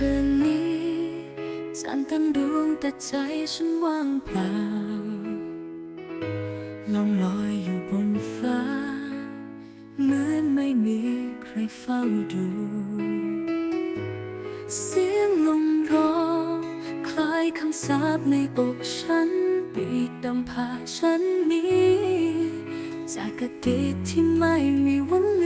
คืนนี้จันทร์เต็มดวงแต่ใจฉันว่างเปล่าลองลอยอยู่บนฟ้า เหมือนไม่มีใครเฝ้าดู เสียงลมร้องคล้ายคำสาปในอกฉัน ปีกดำพาฉันนี้ จากอดีตที่ไม่มีวันลื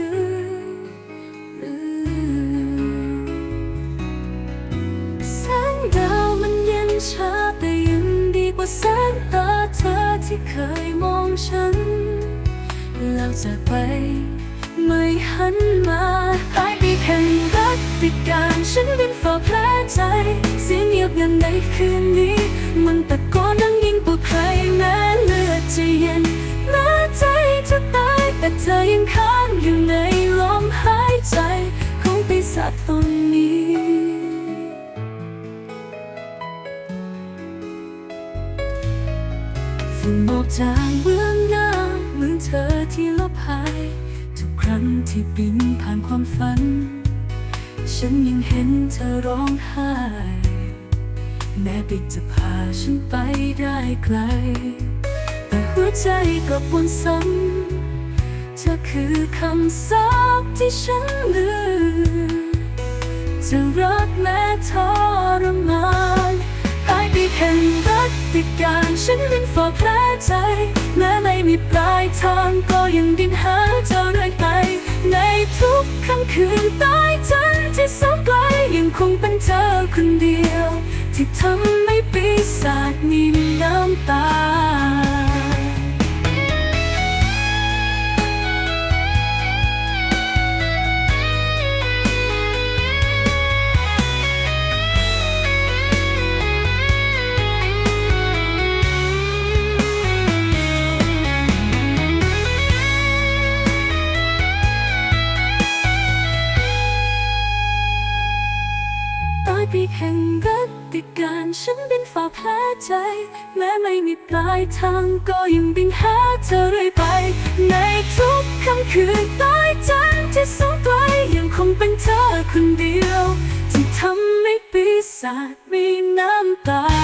ที่เคยมองฉัน แล้วจากไปไม่หันมาหายไปแห่งรักติดการฉันเป็นฝ่าแผลใจ เสียงเงียบงันในคืนนี้ มันตะโกนดังยิ่งปวดใครแม้เลือดจะเย็นแม้ใจจะตายแต่เธอยังค้างอยู่ในลมหายใจของปีศาจตน ฝุ่นหมอกจางเบื้องหน้าเหมือนเธอที่ลบหาย ทุกครั้งที่บินผ่านความฝัน ฉันยังเห็นเธอร้องไห้แม้ปิดจะพาฉันไปได้ไกล แต่หัวใจก็ปวนซ้ำเธอคือคำสาปที่ฉันลืมจะรักแม้ทรมานตายไปแห่ง ติดการฉันเป็นฝ่อแผลใจแม้ไม่มีปลายทางก็ยังดิ้นหาเธอเรื่อยไป ในทุกค่ำคืนใต้จันทร์ที่แสนไกลยังคงเป็นเธอคนเดียว ที่ทำ ปีกแห่งรักติดการฉันบินฝ่าแผลใจ แม้ไม่มีปลายทางก็ยังบินหาเธอเรื่อยไป ในทุกค่ำคืนใต้จันทร์ที่สูงไกลยังคงเป็นเธอคนเดียว ที่ทำให้ปีศาจมีน้ำตา